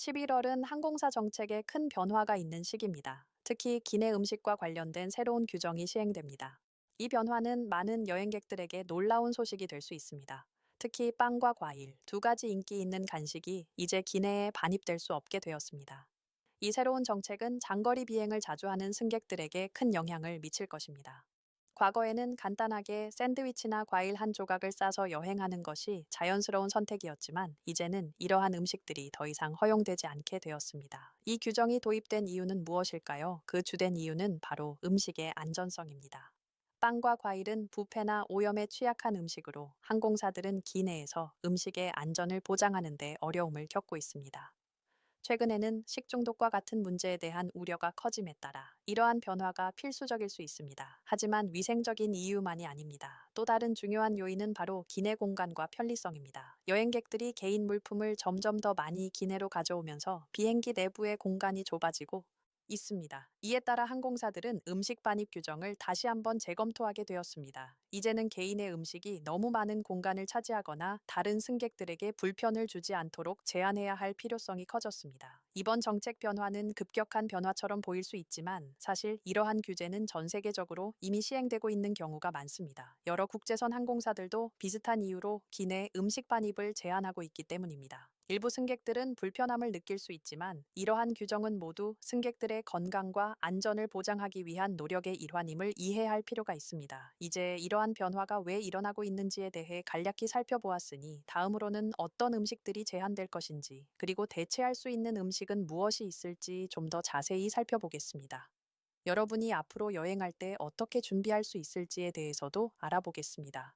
11월은 항공사 정책에 큰 변화가 있는 시기입니다. 특히 기내 음식과 관련된 새로운 규정이 시행됩니다. 이 변화는 많은 여행객들에게 놀라운 소식이 될 수 있습니다. 특히 빵과 과일, 두 가지 인기 있는 간식이 이제 기내에 반입될 수 없게 되었습니다. 이 새로운 정책은 장거리 비행을 자주 하는 승객들에게 큰 영향을 미칠 것입니다. 과거에는 간단하게 샌드위치나 과일 한 조각을 싸서 여행하는 것이 자연스러운 선택이었지만 이제는 이러한 음식들이 더 이상 허용되지 않게 되었습니다. 이 규정이 도입된 이유는 무엇일까요? 그 주된 이유는 바로 음식의 안전성입니다. 빵과 과일은 부패나 오염에 취약한 음식으로 항공사들은 기내에서 음식의 안전을 보장하는 데 어려움을 겪고 있습니다. 최근에는 식중독과 같은 문제에 대한 우려가 커짐에 따라 이러한 변화가 필수적일 수 있습니다. 하지만 위생적인 이유만이 아닙니다. 또 다른 중요한 요인은 바로 기내 공간과 편리성입니다. 여행객들이 개인 물품을 점점 더 많이 기내로 가져오면서 비행기 내부의 공간이 좁아지고 있습니다. 이에 따라 항공사들은 음식 반입 규정을 다시 한번 재검토하게 되었습니다. 이제는 개인의 음식이 너무 많은 공간을 차지하거나 다른 승객들에게 불편을 주지 않도록 제한해야 할 필요성이 커졌습니다. 이번 정책 변화는 급격한 변화처럼 보일 수 있지만 사실 이러한 규제는 전 세계적으로 이미 시행되고 있는 경우가 많습니다. 여러 국제선 항공사들도 비슷한 이유로 기내 음식 반입을 제한하고 있기 때문입니다. 일부 승객들은 불편함을 느낄 수 있지만 이러한 규정은 모두 승객들의 건강과 안전을 보장하기 위한 노력의 일환임을 이해할 필요가 있습니다. 이제 이러한 변화가 왜 일어나고 있는지에 대해 간략히 살펴보았으니 다음으로는 어떤 음식들이 제한될 것인지 그리고 대체할 수 있는 음식은 무엇이 있을지 좀 더 자세히 살펴보겠습니다. 여러분이 앞으로 여행할 때 어떻게 준비할 수 있을지에 대해서도 알아보겠습니다.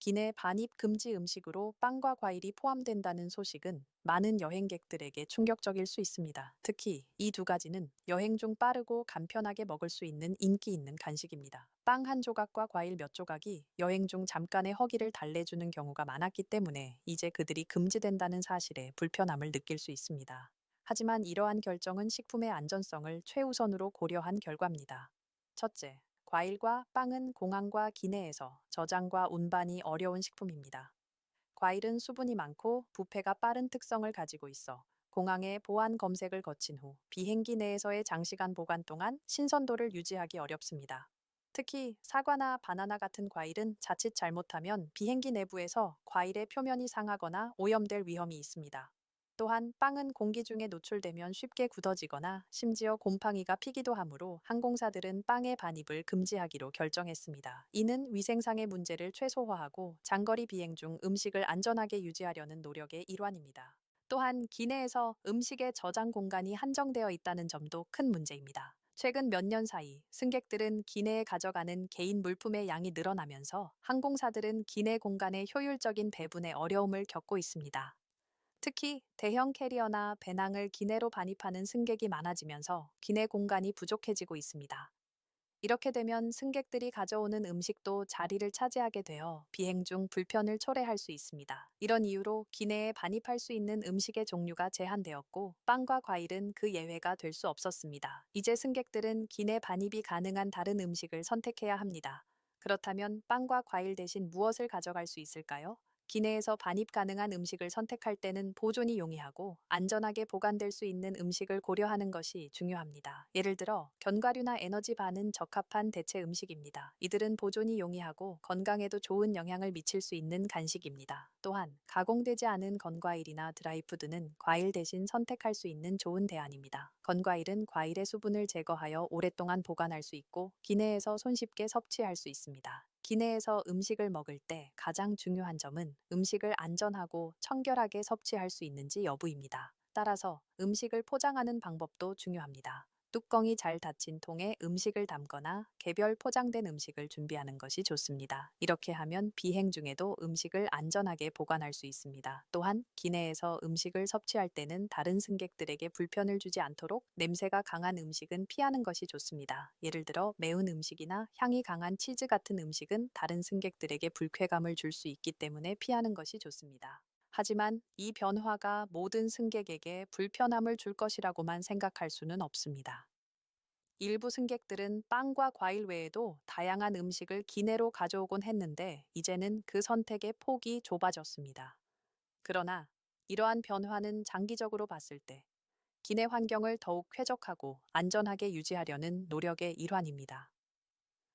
기내 반입 금지 음식으로 빵과 과일이 포함된다는 소식은 많은 여행객들에게 충격적일 수 있습니다. 특히 이 두 가지는 여행 중 빠르고 간편하게 먹을 수 있는 인기 있는 간식입니다. 빵 한 조각과 과일 몇 조각이 여행 중 잠깐의 허기를 달래주는 경우가 많았기 때문에 이제 그들이 금지된다는 사실에 불편함을 느낄 수 있습니다. 하지만 이러한 결정은 식품의 안전성을 최우선으로 고려한 결과입니다. 첫째, 과일과 빵은 공항과 기내에서 저장과 운반이 어려운 식품입니다. 과일은 수분이 많고 부패가 빠른 특성을 가지고 있어 공항의 보안 검색을 거친 후 비행기 내에서의 장시간 보관 동안 신선도를 유지하기 어렵습니다. 특히 사과나 바나나 같은 과일은 자칫 잘못하면 비행기 내부에서 과일의 표면이 상하거나 오염될 위험이 있습니다. 또한 빵은 공기 중에 노출되면 쉽게 굳어지거나 심지어 곰팡이가 피기도 하므로 항공사들은 빵의 반입을 금지하기로 결정했습니다. 이는 위생상의 문제를 최소화하고 장거리 비행 중 음식을 안전하게 유지하려는 노력의 일환입니다. 또한 기내에서 음식의 저장 공간이 한정되어 있다는 점도 큰 문제입니다. 최근 몇 년 사이 승객들은 기내에 가져가는 개인 물품의 양이 늘어나면서 항공사들은 기내 공간의 효율적인 배분에 어려움을 겪고 있습니다. 특히 대형 캐리어나 배낭을 기내로 반입하는 승객이 많아지면서 기내 공간이 부족해지고 있습니다. 이렇게 되면 승객들이 가져오는 음식도 자리를 차지하게 되어 비행 중 불편을 초래할 수 있습니다. 이런 이유로 기내에 반입할 수 있는 음식의 종류가 제한되었고 빵과 과일은 그 예외가 될 수 없었습니다. 이제 승객들은 기내 반입이 가능한 다른 음식을 선택해야 합니다. 그렇다면 빵과 과일 대신 무엇을 가져갈 수 있을까요? 기내에서 반입 가능한 음식을 선택할 때는 보존이 용이하고 안전하게 보관될 수 있는 음식을 고려하는 것이 중요합니다. 예를 들어 견과류나 에너지바는 적합한 대체 음식입니다. 이들은 보존이 용이하고 건강에도 좋은 영향을 미칠 수 있는 간식입니다. 또한 가공되지 않은 건과일이나 드라이푸드는 과일 대신 선택할 수 있는 좋은 대안입니다. 건과일은 과일의 수분을 제거하여 오랫동안 보관할 수 있고 기내에서 손쉽게 섭취할 수 있습니다. 기내에서 음식을 먹을 때 가장 중요한 점은 음식을 안전하고 청결하게 섭취할 수 있는지 여부입니다. 따라서 음식을 포장하는 방법도 중요합니다. 뚜껑이 잘 닫힌 통에 음식을 담거나 개별 포장된 음식을 준비하는 것이 좋습니다. 이렇게 하면 비행 중에도 음식을 안전하게 보관할 수 있습니다. 또한 기내에서 음식을 섭취할 때는 다른 승객들에게 불편을 주지 않도록 냄새가 강한 음식은 피하는 것이 좋습니다. 예를 들어 매운 음식이나 향이 강한 치즈 같은 음식은 다른 승객들에게 불쾌감을 줄 수 있기 때문에 피하는 것이 좋습니다. 하지만 이 변화가 모든 승객에게 불편함을 줄 것이라고만 생각할 수는 없습니다. 일부 승객들은 빵과 과일 외에도 다양한 음식을 기내로 가져오곤 했는데 이제는 그 선택의 폭이 좁아졌습니다. 그러나 이러한 변화는 장기적으로 봤을 때 기내 환경을 더욱 쾌적하고 안전하게 유지하려는 노력의 일환입니다.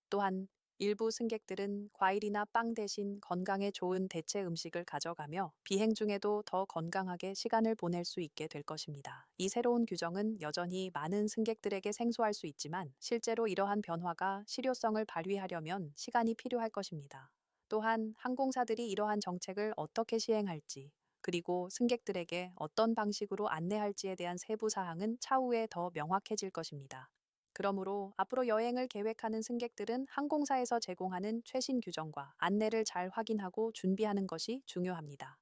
또한 일부 승객들은 과일이나 빵 대신 건강에 좋은 대체 음식을 가져가며 비행 중에도 더 건강하게 시간을 보낼 수 있게 될 것입니다. 이 새로운 규정은 여전히 많은 승객들에게 생소할 수 있지만 실제로 이러한 변화가 실효성을 발휘하려면 시간이 필요할 것입니다. 또한 항공사들이 이러한 정책을 어떻게 시행할지 그리고 승객들에게 어떤 방식으로 안내할지에 대한 세부 사항은 차후에 더 명확해질 것입니다. 그러므로 앞으로 여행을 계획하는 승객들은 항공사에서 제공하는 최신 규정과 안내를 잘 확인하고 준비하는 것이 중요합니다.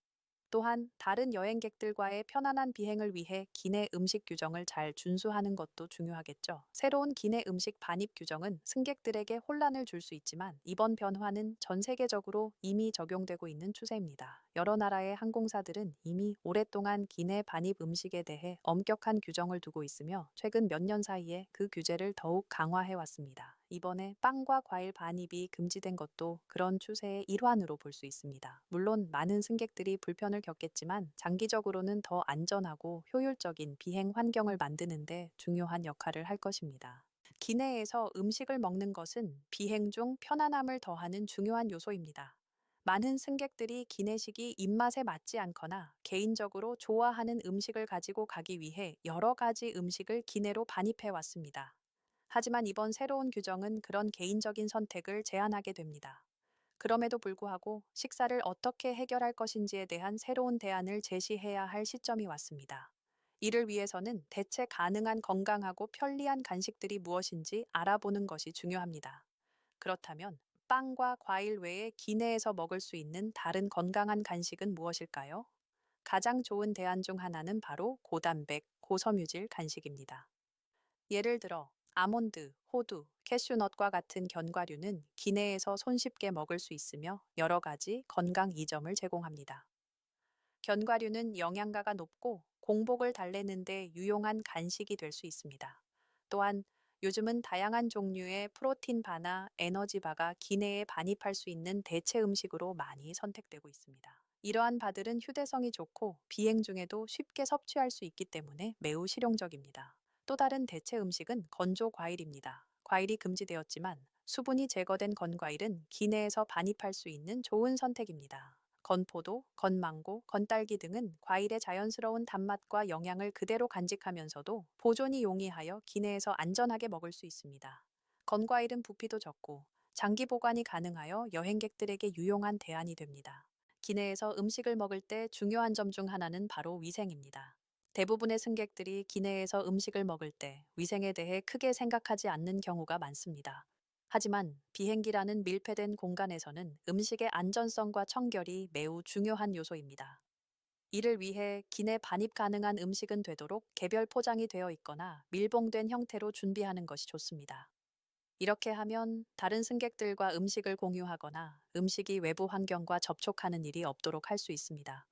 또한 다른 여행객들과의 편안한 비행을 위해 기내 음식 규정을 잘 준수하는 것도 중요하겠죠. 새로운 기내 음식 반입 규정은 승객들에게 혼란을 줄 수 있지만 이번 변화는 전 세계적으로 이미 적용되고 있는 추세입니다. 여러 나라의 항공사들은 이미 오랫동안 기내 반입 음식에 대해 엄격한 규정을 두고 있으며 최근 몇 년 사이에 그 규제를 더욱 강화해 왔습니다. 이번에 빵과 과일 반입이 금지된 것도 그런 추세의 일환으로 볼 수 있습니다. 물론 많은 승객들이 불편을 겪겠지만 장기적으로는 더 안전하고 효율적인 비행 환경을 만드는데 중요한 역할을 할 것입니다. 기내에서 음식을 먹는 것은 비행 중 편안함을 더하는 중요한 요소입니다. 많은 승객들이 기내식이 입맛에 맞지 않거나 개인적으로 좋아하는 음식을 가지고 가기 위해 여러 가지 음식을 기내로 반입해 왔습니다. 하지만 이번 새로운 규정은 그런 개인적인 선택을 제한하게 됩니다. 그럼에도 불구하고 식사를 어떻게 해결할 것인지에 대한 새로운 대안을 제시해야 할 시점이 왔습니다. 이를 위해서는 대체 가능한 건강하고 편리한 간식들이 무엇인지 알아보는 것이 중요합니다. 그렇다면 빵과 과일 외에 기내에서 먹을 수 있는 다른 건강한 간식은 무엇일까요? 가장 좋은 대안 중 하나는 바로 고단백, 고섬유질 간식입니다. 예를 들어 아몬드, 호두, 캐슈넛과 같은 견과류는 기내에서 손쉽게 먹을 수 있으며 여러 가지 건강 이점을 제공합니다. 견과류는 영양가가 높고 공복을 달래는데 유용한 간식이 될 수 있습니다. 또한 요즘은 다양한 종류의 프로틴 바나 에너지 바가 기내에 반입할 수 있는 대체 음식으로 많이 선택되고 있습니다. 이러한 바들은 휴대성이 좋고 비행 중에도 쉽게 섭취할 수 있기 때문에 매우 실용적입니다. 또 다른 대체 음식은 건조 과일입니다. 과일이 금지되었지만 수분이 제거된 건과일은 기내에서 반입할 수 있는 좋은 선택입니다. 건포도, 건망고, 건딸기 등은 과일의 자연스러운 단맛과 영양을 그대로 간직하면서도 보존이 용이하여 기내에서 안전하게 먹을 수 있습니다. 건과일은 부피도 적고 장기 보관이 가능하여 여행객들에게 유용한 대안이 됩니다. 기내에서 음식을 먹을 때 중요한 점 중 하나는 바로 위생입니다. 대부분의 승객들이 기내에서 음식을 먹을 때 위생에 대해 크게 생각하지 않는 경우가 많습니다. 하지만 비행기라는 밀폐된 공간에서는 음식의 안전성과 청결이 매우 중요한 요소입니다. 이를 위해 기내 반입 가능한 음식은 되도록 개별 포장이 되어 있거나 밀봉된 형태로 준비하는 것이 좋습니다. 이렇게 하면 다른 승객들과 음식을 공유하거나 음식이 외부 환경과 접촉하는 일이 없도록 할 수 있습니다.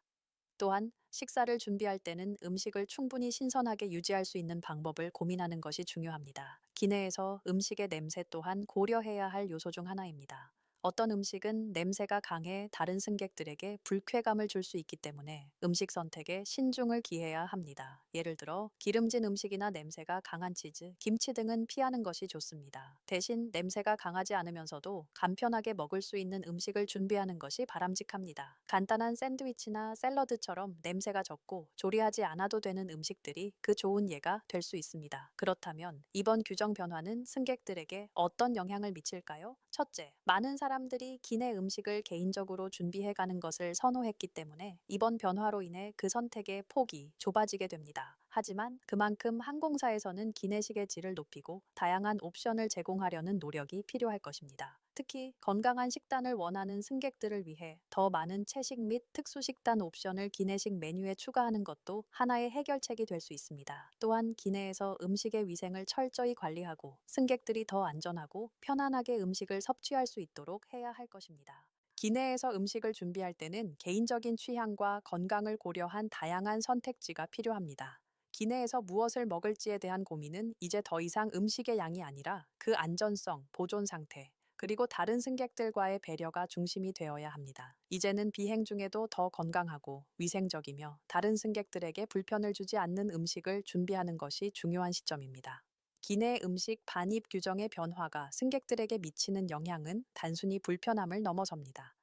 또한 식사를 준비할 때는 음식을 충분히 신선하게 유지할 수 있는 방법을 고민하는 것이 중요합니다. 기내에서 음식의 냄새 또한 고려해야 할 요소 중 하나입니다. 어떤 음식은 냄새가 강해 다른 승객들에게 불쾌감을 줄 수 있기 때문에 음식 선택에 신중을 기해야 합니다. 예를 들어 기름진 음식이나 냄새가 강한 치즈, 김치 등은 피하는 것이 좋습니다. 대신 냄새가 강하지 않으면서도 간편하게 먹을 수 있는 음식을 준비하는 것이 바람직합니다. 간단한 샌드위치나 샐러드처럼 냄새가 적고 조리하지 않아도 되는 음식들이 그 좋은 예가 될 수 있습니다. 그렇다면 이번 규정 변화는 승객들에게 어떤 영향을 미칠까요? 첫째, 많은 사람들이 기내 음식을 개인적으로 준비해 가는 것을 선호했기 때문에 이번 변화로 인해 그 선택의 폭이 좁아지게 됩니다. 하지만 그만큼 항공사에서는 기내식의 질을 높이고 다양한 옵션을 제공하려는 노력이 필요할 것입니다. 특히 건강한 식단을 원하는 승객들을 위해 더 많은 채식 및 특수 식단 옵션을 기내식 메뉴에 추가하는 것도 하나의 해결책이 될 수 있습니다. 또한 기내에서 음식의 위생을 철저히 관리하고 승객들이 더 안전하고 편안하게 음식을 섭취할 수 있도록 해야 할 것입니다. 기내에서 음식을 준비할 때는 개인적인 취향과 건강을 고려한 다양한 선택지가 필요합니다. 기내에서 무엇을 먹을지에 대한 고민은 이제 더 이상 음식의 양이 아니라 그 안전성, 보존 상태, 그리고 다른 승객들과의 배려가 중심이 되어야 합니다. 이제는 비행 중에도 더 건강하고 위생적이며 다른 승객들에게 불편을 주지 않는 음식을 준비하는 것이 중요한 시점입니다. 기내 음식 반입 규정의 변화가 승객들에게 미치는 영향은 단순히 불편함을 넘어섭니다.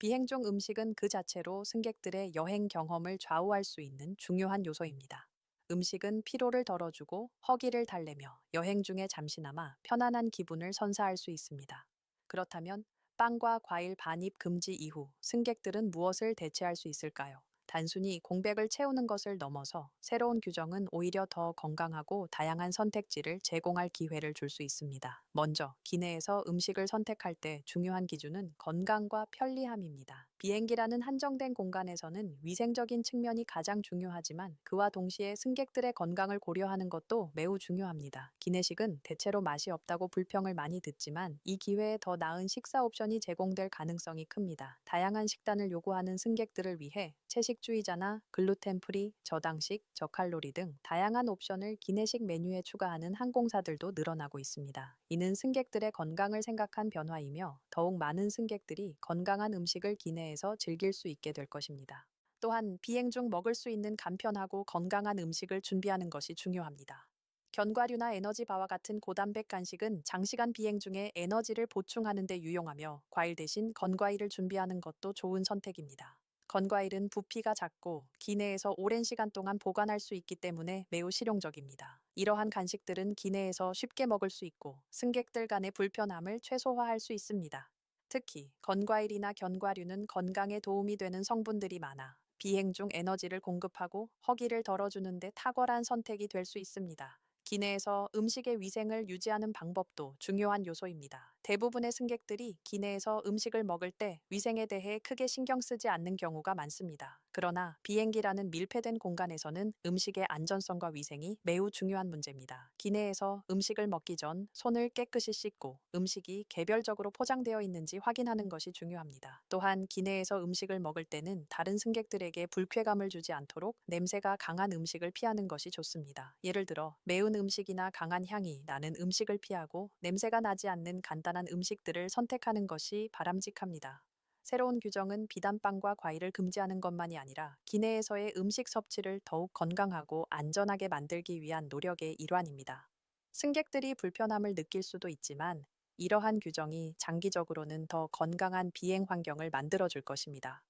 비행 중 음식은 그 자체로 승객들의 여행 경험을 좌우할 수 있는 중요한 요소입니다. 음식은 피로를 덜어주고 허기를 달래며 여행 중에 잠시나마 편안한 기분을 선사할 수 있습니다. 그렇다면 빵과 과일 반입 금지 이후 승객들은 무엇을 대체할 수 있을까요? 단순히 공백을 채우는 것을 넘어서 새로운 규정은 오히려 더 건강하고 다양한 선택지를 제공할 기회를 줄 수 있습니다. 먼저 기내에서 음식을 선택할 때 중요한 기준은 건강과 편리함입니다. 비행기라는 한정된 공간에서는 위생적인 측면이 가장 중요하지만 그와 동시에 승객들의 건강을 고려하는 것도 매우 중요합니다. 기내식은 대체로 맛이 없다고 불평을 많이 듣지만 이 기회에 더 나은 식사 옵션이 제공될 가능성이 큽니다. 다양한 식단을 요구하는 승객들을 위해 채식주의자나 글루텐 프리, 저당식, 저칼로리 등 다양한 옵션을 기내식 메뉴에 추가하는 항공사들도 늘어나고 있습니다. 이는 승객들의 건강을 생각한 변화이며 더욱 많은 승객들이 건강한 음식을 기내에 서 즐길 수 있게 될 것입니다. 또한 비행 중 먹을 수 있는 간편하고 건강한 음식을 준비하는 것이 중요합니다. 견과류나 에너지바와 같은 고단백 간식은 장시간 비행 중에 에너지를 보충하는 데 유용하며 과일 대신 건과일을 준비하는 것도 좋은 선택입니다. 건과일은 부피가 작고 기내에서 오랜 시간 동안 보관할 수 있기 때문에 매우 실용적입니다. 이러한 간식들은 기내에서 쉽게 먹을 수 있고 승객들 간의 불편함을 최소화할 수 있습니다. 특히 건과일이나 견과류는 건강에 도움이 되는 성분들이 많아 비행 중 에너지를 공급하고 허기를 덜어주는 데 탁월한 선택이 될 수 있습니다. 기내에서 음식의 위생을 유지하는 방법도 중요한 요소입니다. 대부분의 승객들이 기내에서 음식을 먹을 때 위생에 대해 크게 신경 쓰지 않는 경우가 많습니다. 그러나 비행기라는 밀폐된 공간에서는 음식의 안전성과 위생이 매우 중요한 문제입니다. 기내에서 음식을 먹기 전 손을 깨끗이 씻고 음식이 개별적으로 포장되어 있는지 확인하는 것이 중요합니다. 또한 기내에서 음식을 먹을 때는 다른 승객들에게 불쾌감을 주지 않도록 냄새가 강한 음식을 피하는 것이 좋습니다. 예를 들어 매운 음식이나 강한 향이 나는 음식을 피하고 냄새가 나지 않는 간단한 음식들을 선택하는 것이 바람직합니다. 새로운 규정은 비단 빵과 과일을 금지하는 것만이 아니라 기내에서의 음식 섭취를 더욱 건강하고 안전하게 만들기 위한 노력의 일환입니다. 승객들이 불편함을 느낄 수도 있지만 이러한 규정이 장기적으로는 더 건강한 비행 환경을 만들어줄 것입니다.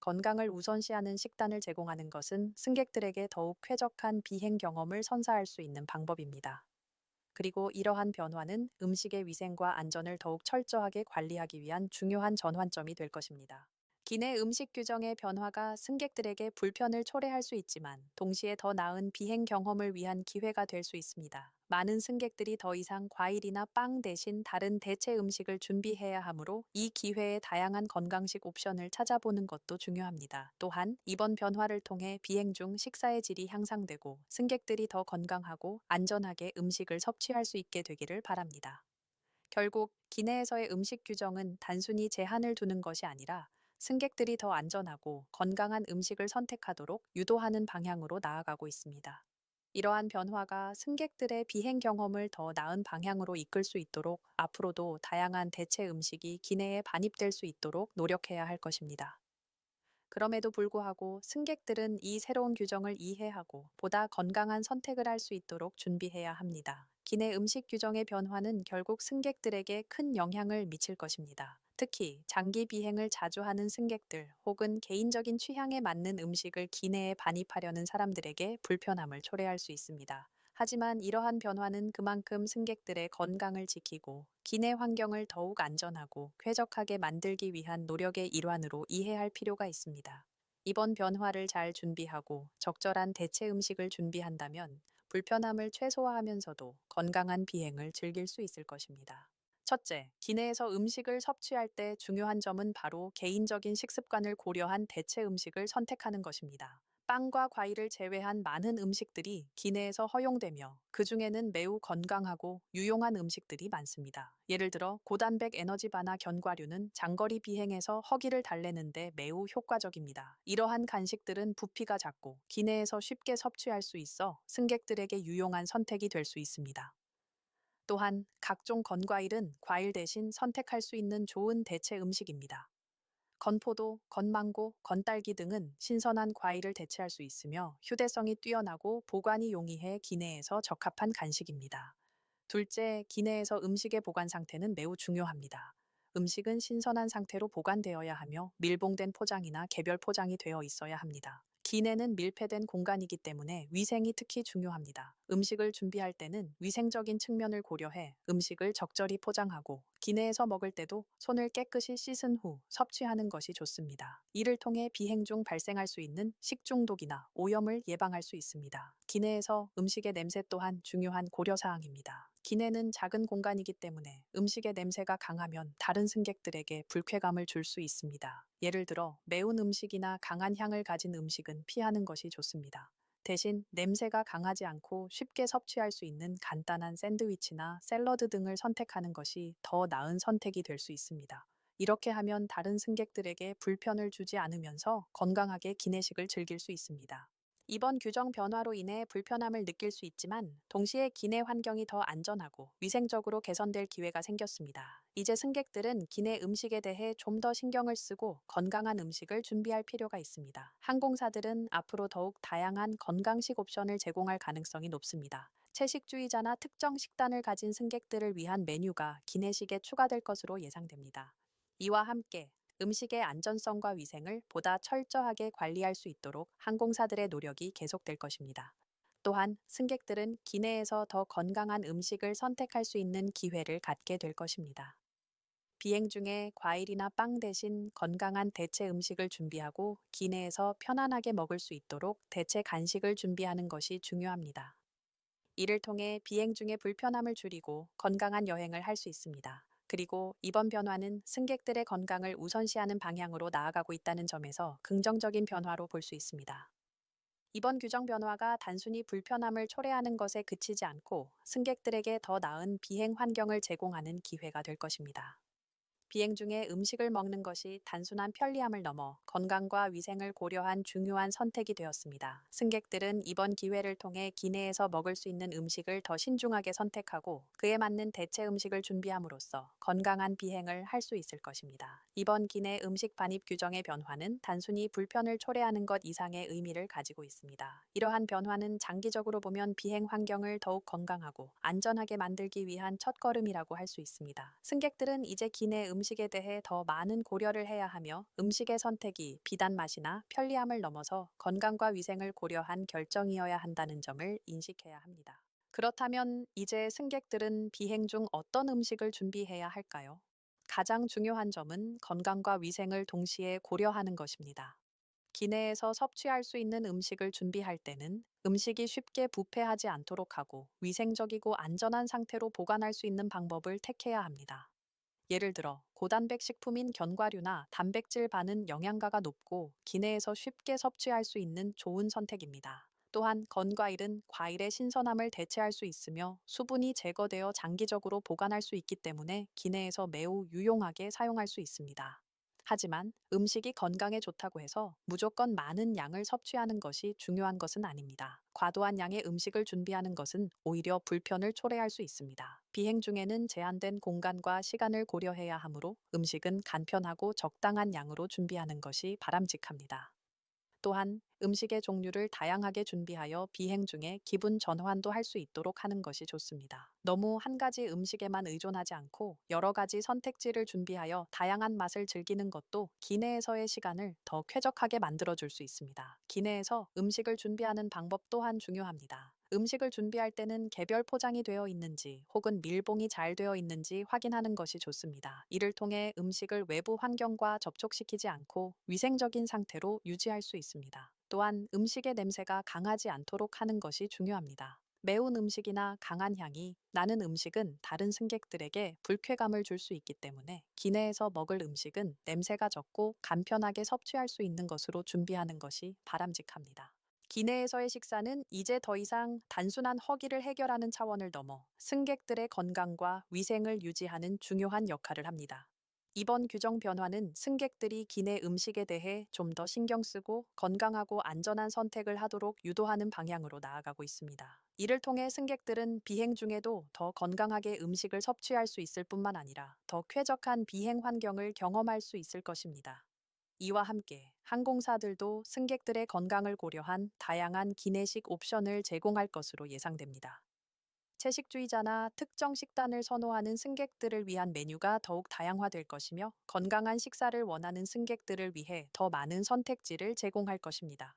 건강을 우선시하는 식단을 제공하는 것은 승객들에게 더욱 쾌적한 비행 경험을 선사할 수 있는 방법입니다. 그리고 이러한 변화는 음식의 위생과 안전을 더욱 철저하게 관리하기 위한 중요한 전환점이 될 것입니다. 기내 음식 규정의 변화가 승객들에게 불편을 초래할 수 있지만 동시에 더 나은 비행 경험을 위한 기회가 될 수 있습니다. 많은 승객들이 더 이상 과일이나 빵 대신 다른 대체 음식을 준비해야 하므로 이 기회에 다양한 건강식 옵션을 찾아보는 것도 중요합니다. 또한 이번 변화를 통해 비행 중 식사의 질이 향상되고 승객들이 더 건강하고 안전하게 음식을 섭취할 수 있게 되기를 바랍니다. 결국 기내에서의 음식 규정은 단순히 제한을 두는 것이 아니라 승객들이 더 안전하고 건강한 음식을 선택하도록 유도하는 방향으로 나아가고 있습니다. 이러한 변화가 승객들의 비행 경험을 더 나은 방향으로 이끌 수 있도록 앞으로도 다양한 대체 음식이 기내에 반입될 수 있도록 노력해야 할 것입니다. 그럼에도 불구하고 승객들은 이 새로운 규정을 이해하고 보다 건강한 선택을 할 수 있도록 준비해야 합니다. 기내 음식 규정의 변화는 결국 승객들에게 큰 영향을 미칠 것입니다. 특히 장기 비행을 자주 하는 승객들 혹은 개인적인 취향에 맞는 음식을 기내에 반입하려는 사람들에게 불편함을 초래할 수 있습니다. 하지만 이러한 변화는 그만큼 승객들의 건강을 지키고 기내 환경을 더욱 안전하고 쾌적하게 만들기 위한 노력의 일환으로 이해할 필요가 있습니다. 이번 변화를 잘 준비하고 적절한 대체 음식을 준비한다면 불편함을 최소화하면서도 건강한 비행을 즐길 수 있을 것입니다. 첫째, 기내에서 음식을 섭취할 때 중요한 점은 바로 개인적인 식습관을 고려한 대체 음식을 선택하는 것입니다. 빵과 과일을 제외한 많은 음식들이 기내에서 허용되며 그 중에는 매우 건강하고 유용한 음식들이 많습니다. 예를 들어 고단백 에너지바나 견과류는 장거리 비행에서 허기를 달래는데 매우 효과적입니다. 이러한 간식들은 부피가 작고 기내에서 쉽게 섭취할 수 있어 승객들에게 유용한 선택이 될 수 있습니다. 또한 각종 건과일은 과일 대신 선택할 수 있는 좋은 대체 음식입니다. 건포도, 건망고, 건딸기 등은 신선한 과일을 대체할 수 있으며 휴대성이 뛰어나고 보관이 용이해 기내에서 적합한 간식입니다. 둘째, 기내에서 음식의 보관 상태는 매우 중요합니다. 음식은 신선한 상태로 보관되어야 하며 밀봉된 포장이나 개별 포장이 되어 있어야 합니다. 기내는 밀폐된 공간이기 때문에 위생이 특히 중요합니다. 음식을 준비할 때는 위생적인 측면을 고려해 음식을 적절히 포장하고 기내에서 먹을 때도 손을 깨끗이 씻은 후 섭취하는 것이 좋습니다. 이를 통해 비행 중 발생할 수 있는 식중독이나 오염을 예방할 수 있습니다. 기내에서 음식의 냄새 또한 중요한 고려사항입니다. 기내는 작은 공간이기 때문에 음식의 냄새가 강하면 다른 승객들에게 불쾌감을 줄 수 있습니다. 예를 들어 매운 음식이나 강한 향을 가진 음식은 피하는 것이 좋습니다. 대신 냄새가 강하지 않고 쉽게 섭취할 수 있는 간단한 샌드위치나 샐러드 등을 선택하는 것이 더 나은 선택이 될 수 있습니다. 이렇게 하면 다른 승객들에게 불편을 주지 않으면서 건강하게 기내식을 즐길 수 있습니다. 이번 규정 변화로 인해 불편함을 느낄 수 있지만 동시에 기내 환경이 더 안전하고 위생적으로 개선될 기회가 생겼습니다. 이제 승객들은 기내 음식에 대해 좀 더 신경을 쓰고 건강한 음식을 준비할 필요가 있습니다. 항공사들은 앞으로 더욱 다양한 건강식 옵션을 제공할 가능성이 높습니다. 채식주의자나 특정 식단을 가진 승객들을 위한 메뉴가 기내식에 추가될 것으로 예상됩니다. 이와 함께 음식의 안전성과 위생을 보다 철저하게 관리할 수 있도록 항공사들의 노력이 계속될 것입니다. 또한 승객들은 기내에서 더 건강한 음식을 선택할 수 있는 기회를 갖게 될 것입니다. 비행 중에 과일이나 빵 대신 건강한 대체 음식을 준비하고 기내에서 편안하게 먹을 수 있도록 대체 간식을 준비하는 것이 중요합니다. 이를 통해 비행 중의 불편함을 줄이고 건강한 여행을 할 수 있습니다. 그리고 이번 변화는 승객들의 건강을 우선시하는 방향으로 나아가고 있다는 점에서 긍정적인 변화로 볼 수 있습니다. 이번 규정 변화가 단순히 불편함을 초래하는 것에 그치지 않고 승객들에게 더 나은 비행 환경을 제공하는 기회가 될 것입니다. 비행 중에 음식을 먹는 것이 단순한 편리함을 넘어 건강과 위생을 고려한 중요한 선택이 되었습니다. 승객들은 이번 기회를 통해 기내에서 먹을 수 있는 음식을 더 신중하게 선택하고 그에 맞는 대체 음식을 준비함으로써 건강한 비행을 할 수 있을 것입니다. 이번 기내 음식 반입 규정의 변화는 단순히 불편을 초래하는 것 이상의 의미를 가지고 있습니다. 이러한 변화는 장기적으로 보면 비행 환경을 더욱 건강하고 안전하게 만들기 위한 첫걸음이라고 할 수 있습니다. 승객들은 이제 기내 음 음식에 대해 더 많은 고려를 해야 하며 음식의 선택이 비단 맛이나 편리함을 넘어서 건강과 위생을 고려한 결정이어야 한다는 점을 인식해야 합니다. 그렇다면 이제 승객들은 비행 중 어떤 음식을 준비해야 할까요? 가장 중요한 점은 건강과 위생을 동시에 고려하는 것입니다. 기내에서 섭취할 수 있는 음식을 준비할 때는 음식이 쉽게 부패하지 않도록 하고 위생적이고 안전한 상태로 보관할 수 있는 방법을 택해야 합니다. 예를 들어 고단백 식품인 견과류나 단백질 반은 영양가가 높고 기내에서 쉽게 섭취할 수 있는 좋은 선택입니다. 또한 건과일은 과일의 신선함을 대체할 수 있으며 수분이 제거되어 장기적으로 보관할 수 있기 때문에 기내에서 매우 유용하게 사용할 수 있습니다. 하지만 음식이 건강에 좋다고 해서 무조건 많은 양을 섭취하는 것이 중요한 것은 아닙니다. 과도한 양의 음식을 준비하는 것은 오히려 불편을 초래할 수 있습니다. 비행 중에는 제한된 공간과 시간을 고려해야 하므로 음식은 간편하고 적당한 양으로 준비하는 것이 바람직합니다. 또한 음식의 종류를 다양하게 준비하여 비행 중에 기분 전환도 할 수 있도록 하는 것이 좋습니다. 너무 한 가지 음식에만 의존하지 않고 여러 가지 선택지를 준비하여 다양한 맛을 즐기는 것도 기내에서의 시간을 더 쾌적하게 만들어줄 수 있습니다. 기내에서 음식을 준비하는 방법 또한 중요합니다. 음식을 준비할 때는 개별 포장이 되어 있는지 혹은 밀봉이 잘 되어 있는지 확인하는 것이 좋습니다. 이를 통해 음식을 외부 환경과 접촉시키지 않고 위생적인 상태로 유지할 수 있습니다. 또한 음식의 냄새가 강하지 않도록 하는 것이 중요합니다. 매운 음식이나 강한 향이 나는 음식은 다른 승객들에게 불쾌감을 줄 수 있기 때문에 기내에서 먹을 음식은 냄새가 적고 간편하게 섭취할 수 있는 것으로 준비하는 것이 바람직합니다. 기내에서의 식사는 이제 더 이상 단순한 허기를 해결하는 차원을 넘어 승객들의 건강과 위생을 유지하는 중요한 역할을 합니다. 이번 규정 변화는 승객들이 기내 음식에 대해 좀 더 신경 쓰고 건강하고 안전한 선택을 하도록 유도하는 방향으로 나아가고 있습니다. 이를 통해 승객들은 비행 중에도 더 건강하게 음식을 섭취할 수 있을 뿐만 아니라 더 쾌적한 비행 환경을 경험할 수 있을 것입니다. 이와 함께 항공사들도 승객들의 건강을 고려한 다양한 기내식 옵션을 제공할 것으로 예상됩니다. 채식주의자나 특정 식단을 선호하는 승객들을 위한 메뉴가 더욱 다양화될 것이며 건강한 식사를 원하는 승객들을 위해 더 많은 선택지를 제공할 것입니다.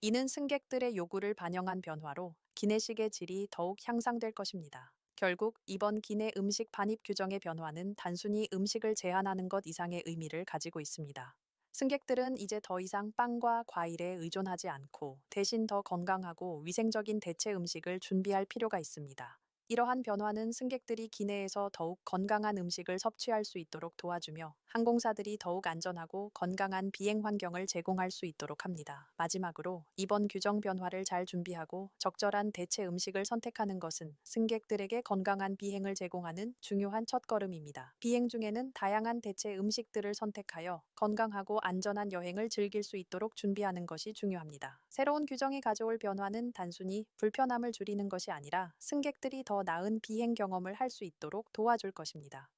이는 승객들의 요구를 반영한 변화로 기내식의 질이 더욱 향상될 것입니다. 결국 이번 기내 음식 반입 규정의 변화는 단순히 음식을 제한하는 것 이상의 의미를 가지고 있습니다. 승객들은 이제 더 이상 빵과 과일에 의존하지 않고 대신 더 건강하고 위생적인 대체 음식을 준비할 필요가 있습니다. 이러한 변화는 승객들이 기내에서 더욱 건강한 음식을 섭취할 수 있도록 도와주며 항공사들이 더욱 안전하고 건강한 비행 환경을 제공할 수 있도록 합니다. 마지막으로 이번 규정 변화를 잘 준비하고 적절한 대체 음식을 선택하는 것은 승객들에게 건강한 비행을 제공하는 중요한 첫걸음입니다. 비행 중에는 다양한 대체 음식들을 선택하여 건강하고 안전한 여행을 즐길 수 있도록 준비하는 것이 중요합니다. 새로운 규정이 가져올 변화는 단순히 불편함을 줄이는 것이 아니라 승객들이 더 나은 비행 경험을 할 수 있도록 도와줄 것입니다.